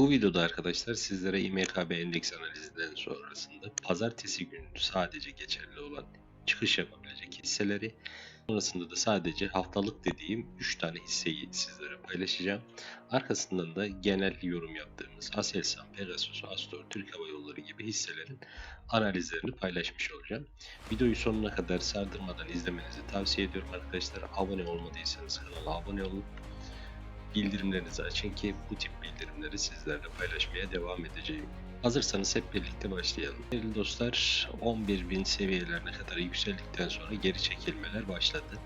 Bu videoda arkadaşlar sizlere İMKB endeks analizinden sonrasında pazartesi günü sadece geçerli olan çıkış yapabilecek hisseleri sonrasında da sadece haftalık dediğim 3 tane hisseyi sizlere paylaşacağım. Arkasından da genel yorum yaptığımız Aselsan, Pegasus, Astor, Türk Hava Yolları gibi hisselerin analizlerini paylaşmış olacağım. Videoyu sonuna kadar sardırmadan izlemenizi tavsiye ediyorum arkadaşlar. Abone olmadıysanız kanala abone olun bildirimlerinizi açın ki bu tip bildirimleri sizlerle paylaşmaya devam edeceğim. Hazırsanız hep birlikte başlayalım. Değerli dostlar 11.000 seviyelerine kadar yükseldikten sonra geri çekilmeler başladı.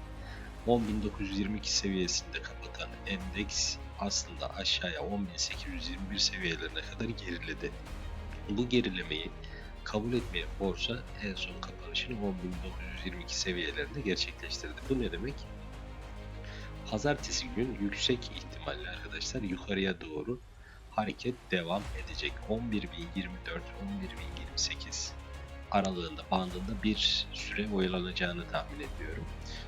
10.922 seviyesinde kapatan endeks aslında aşağıya 10.821 seviyelerine kadar geriledi. Bu gerilemeyi kabul etmeyen borsa en son kapanışını 10.922 seviyelerinde gerçekleştirdi. Bu ne demek? Pazartesi gün yüksek ihtimalle arkadaşlar yukarıya doğru hareket devam edecek. 11.024, 11.028 aralığında bandında bir süre oyalanacağını tahmin ediyorum.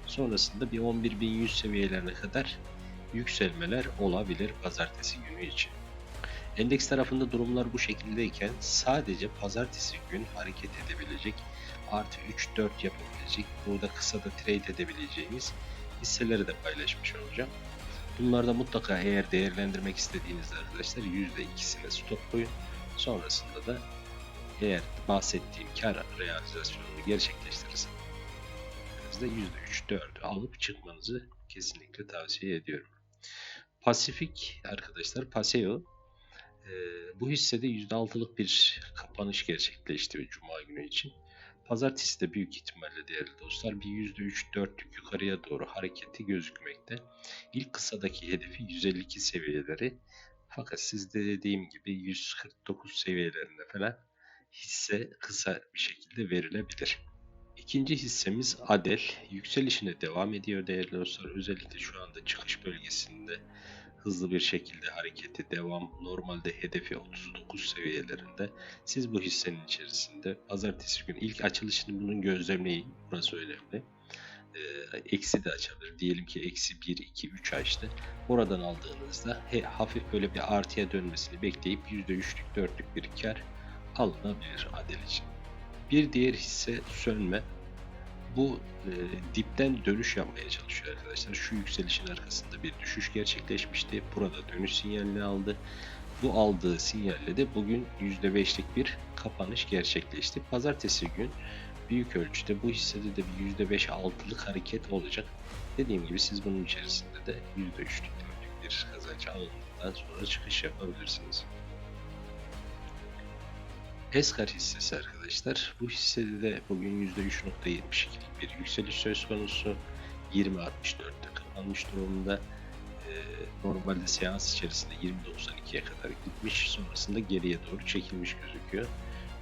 Sonrasında bir 11.100 seviyelerine kadar yükselmeler olabilir pazartesi günü için. Endeks tarafında durumlar bu şekildeyken sadece pazartesi gün hareket edebilecek artı 3-4 yapabilecek burada kısa da trade edebileceğimiz hisseleri de paylaşmış olacağım. Bunlarda mutlaka eğer değerlendirmek istediğinizde arkadaşlar %2'sine stop koyun. Sonrasında da eğer bahsettiğim kar realizasyonunu gerçekleştirirseniz %3-4 alıp çıkmanızı kesinlikle tavsiye ediyorum. Pasifik arkadaşlar Paseo bu hissede %6'lık bir kapanış gerçekleşti Cuma günü için. Pazartesi de büyük ihtimalle değerli dostlar bir %3-4'lük yukarıya doğru hareketi gözükmekte. İlk kısadaki hedefi 152 seviyeleri. Fakat sizde dediğim gibi 149 seviyelerinde falan hisse kısa bir şekilde verilebilir. İkinci hissemiz Adel. Yükselişine devam ediyor değerli dostlar. Özellikle şu anda çıkış bölgesinde hızlı bir şekilde hareketi devam. Normalde hedefi 39 seviyelerinde. Siz bu hissenin içerisinde pazartesi günü ilk açılışını bunun gözlemleyin. Burası önemli. Ee, eksi de açabilir. Diyelim ki eksi 1, 2, 3 açtı. Oradan aldığınızda he, hafif böyle bir artıya dönmesini bekleyip %3'lük 4'lük bir kar alınabilir adel için. Bir diğer hisse sönme bu e, dipten dönüş yapmaya çalışıyor arkadaşlar. Şu yükselişin arkasında bir düşüş gerçekleşmişti. Burada dönüş sinyalini aldı. Bu aldığı sinyalle de bugün %5'lik bir kapanış gerçekleşti. Pazartesi gün büyük ölçüde bu hissede de bir %5-6'lık hareket olacak. Dediğim gibi siz bunun içerisinde de %3'lük bir kazanç aldıktan sonra çıkış yapabilirsiniz. Eskar hissesi arkadaşlar. Bu hissede de bugün %3.72'lik bir yükseliş söz konusu. 20.64'te kapanmış durumda. Ee, normalde seans içerisinde 20.92'ye kadar gitmiş. Sonrasında geriye doğru çekilmiş gözüküyor.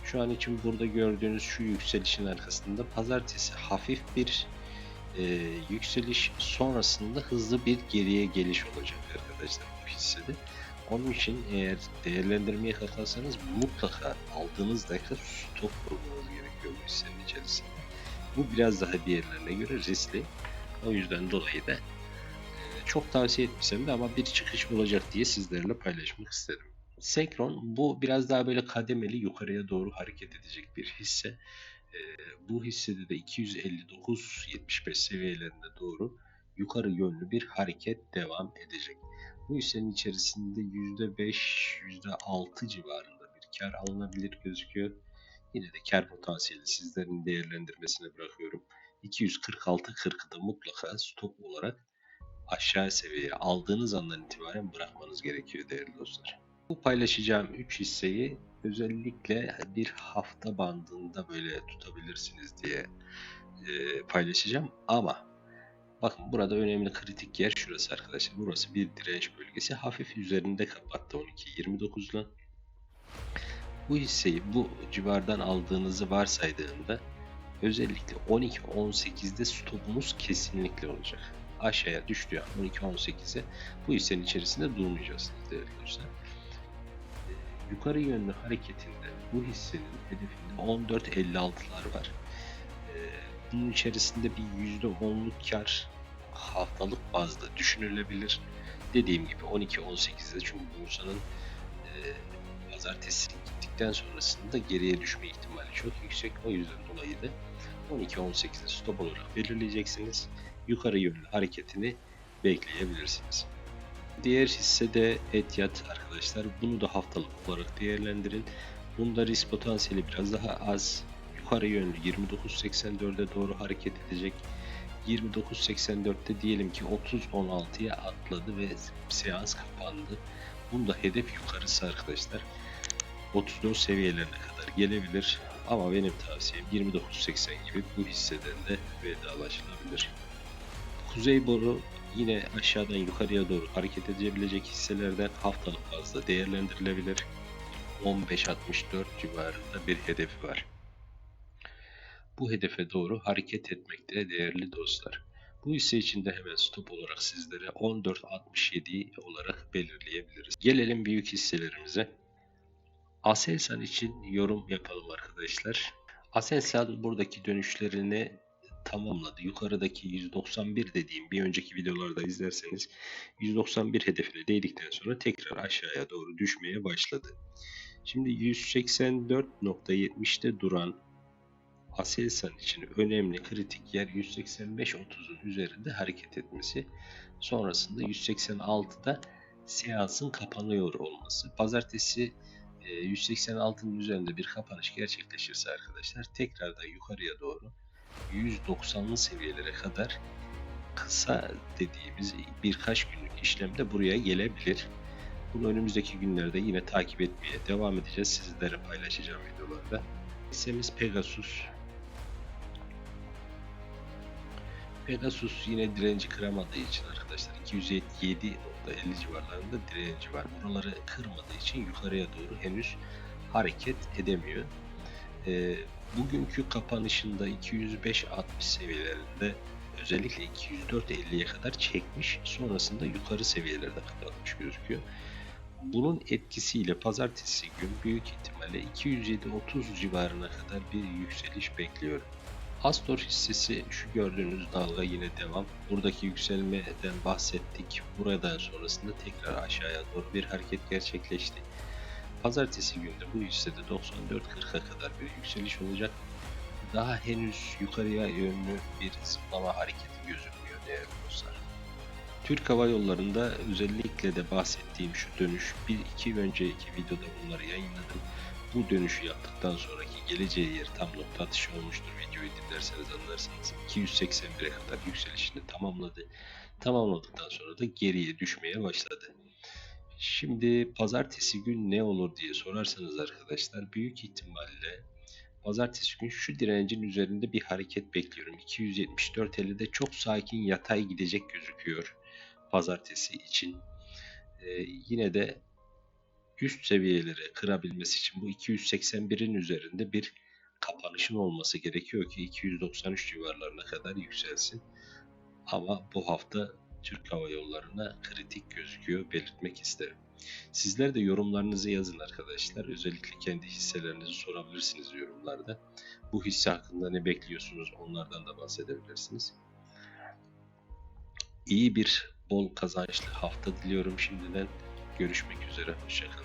Şu an için burada gördüğünüz şu yükselişin arkasında pazartesi hafif bir e, yükseliş sonrasında hızlı bir geriye geliş olacak arkadaşlar bu hissede. Onun için eğer değerlendirmeye kalkarsanız mutlaka aldığınız dakika stop kurmanız gerekiyor bu hissenin içerisinde. Bu biraz daha diğerlerine göre riskli. O yüzden dolayı da e, çok tavsiye etmişsem de ama bir çıkış olacak diye sizlerle paylaşmak istedim. Senkron bu biraz daha böyle kademeli yukarıya doğru hareket edecek bir hisse. E, bu hissede de 259-75 seviyelerine doğru yukarı yönlü bir hareket devam edecek. Bu hissenin içerisinde %5, %6 civarında bir kar alınabilir gözüküyor. Yine de kar potansiyeli sizlerin değerlendirmesine bırakıyorum. 246.40'ı da mutlaka stop olarak aşağı seviyeye aldığınız andan itibaren bırakmanız gerekiyor değerli dostlar. Bu paylaşacağım 3 hisseyi özellikle bir hafta bandında böyle tutabilirsiniz diye paylaşacağım ama Bakın burada önemli kritik yer şurası arkadaşlar. Burası bir direnç bölgesi. Hafif üzerinde kapattı 12.29'la. Bu hisseyi bu civardan aldığınızı varsaydığında özellikle 12.18'de stopunuz kesinlikle olacak. Aşağıya düştüğü an 12.18'e bu hissenin içerisinde durmayacaksınız değerli dostlar. Yukarı yönlü hareketinde bu hissenin hedefinde 14.56'lar var. Bunun içerisinde bir %10'luk kar haftalık bazda düşünülebilir. Dediğim gibi 12-18'de çünkü borsanın e, pazartesi gittikten sonrasında geriye düşme ihtimali çok yüksek. O yüzden dolayı da 12-18'i stop olarak belirleyeceksiniz. Yukarı yönlü hareketini bekleyebilirsiniz. Diğer hisse de Etiyat arkadaşlar. Bunu da haftalık olarak değerlendirin. Bunda risk potansiyeli biraz daha az. Yukarı yönlü 29.84'e doğru hareket edecek. 29.84'te diyelim ki 30.16'ya atladı ve seans kapandı. Bunda hedef yukarısı arkadaşlar. 34 seviyelerine kadar gelebilir. Ama benim tavsiyem 29.80 gibi bu hisseden de vedalaşılabilir. Kuzey boru yine aşağıdan yukarıya doğru hareket edebilecek hisselerden haftalık bazda değerlendirilebilir. 15.64 civarında bir hedefi var. Bu hedefe doğru hareket etmekte değerli dostlar. Bu hisse için de hemen stop olarak sizlere 14.67 olarak belirleyebiliriz. Gelelim büyük hisselerimize. Aselsan için yorum yapalım arkadaşlar. Aselsan buradaki dönüşlerini tamamladı. Yukarıdaki 191 dediğim bir önceki videolarda izlerseniz 191 hedefine değdikten sonra tekrar aşağıya doğru düşmeye başladı. Şimdi 184.70'te duran Aselsan için önemli kritik yer 185.30'un üzerinde hareket etmesi. Sonrasında 186'da seansın kapanıyor olması. Pazartesi 186'nın üzerinde bir kapanış gerçekleşirse arkadaşlar tekrar da yukarıya doğru 190'lı seviyelere kadar kısa dediğimiz birkaç günlük işlemde buraya gelebilir. Bunu önümüzdeki günlerde yine takip etmeye devam edeceğiz. Sizlere paylaşacağım videolarda. Hissemiz Pegasus. Pegasus yine direnci kıramadığı için arkadaşlar 277.50 civarlarında direnci var. Buraları kırmadığı için yukarıya doğru henüz hareket edemiyor. Ee, bugünkü kapanışında 205.60 seviyelerinde özellikle 204.50'ye kadar çekmiş. Sonrasında yukarı seviyelerde kapatmış gözüküyor. Bunun etkisiyle pazartesi gün büyük ihtimalle 207.30 civarına kadar bir yükseliş bekliyorum. Astor hissesi şu gördüğünüz dalga yine devam. Buradaki yükselmeden bahsettik. Buradan sonrasında tekrar aşağıya doğru bir hareket gerçekleşti. Pazartesi günde bu hissede 94.40'a kadar bir yükseliş olacak. Daha henüz yukarıya yönlü bir zıplama hareketi gözükmüyor değerli dostlar. Türk Hava Yolları'nda özellikle de bahsettiğim şu dönüş bir iki önceki videoda bunları yayınladım. Bu dönüşü yaptıktan sonraki geleceği yer tam nokta atışı olmuştur. Videoyu dinlerseniz anlarsınız. 281'e kadar yükselişini tamamladı. Tamamladıktan sonra da geriye düşmeye başladı. Şimdi pazartesi gün ne olur diye sorarsanız arkadaşlar büyük ihtimalle pazartesi gün şu direncin üzerinde bir hareket bekliyorum. 274.50'de çok sakin yatay gidecek gözüküyor pazartesi için. Ee, yine de üst seviyeleri kırabilmesi için bu 281'in üzerinde bir kapanışın olması gerekiyor ki 293 civarlarına kadar yükselsin. Ama bu hafta Türk Hava Yolları'na kritik gözüküyor belirtmek isterim. Sizler de yorumlarınızı yazın arkadaşlar. Özellikle kendi hisselerinizi sorabilirsiniz yorumlarda. Bu hisse hakkında ne bekliyorsunuz onlardan da bahsedebilirsiniz. İyi bir bol kazançlı hafta diliyorum şimdiden. Görüşmek üzere. Hoşçakalın.